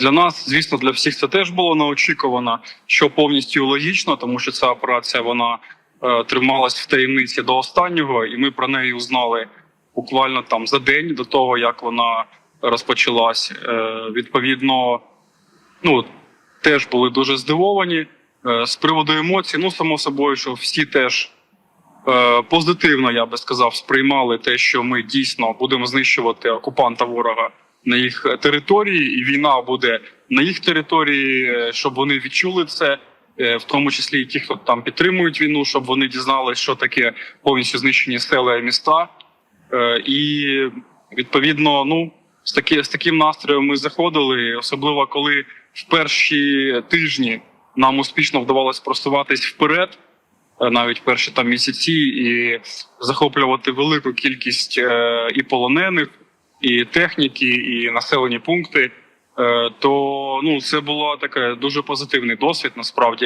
Для нас, звісно, для всіх це теж було неочікувано, що повністю логічно, тому що ця операція вона е, трималась в таємниці до останнього, і ми про неї узнали буквально там за день до того, як вона розпочалась. Е, відповідно, ну теж були дуже здивовані. Е, з приводу емоцій, ну само собою, що всі теж е, позитивно, я би сказав, сприймали те, що ми дійсно будемо знищувати окупанта ворога на їх території, і війна буде на їх території, е, щоб вони відчули це, е, в тому числі і ті, хто там підтримують війну, щоб вони дізналися, що таке повністю знищені села і міста. Е, І відповідно, ну з такі з таким настроєм ми заходили, особливо коли в перші тижні нам успішно вдавалося просуватись вперед, навіть перші там місяці, і захоплювати велику кількість і полонених, і техніки, і населені пункти. Е, то ну це було таке дуже позитивний досвід насправді.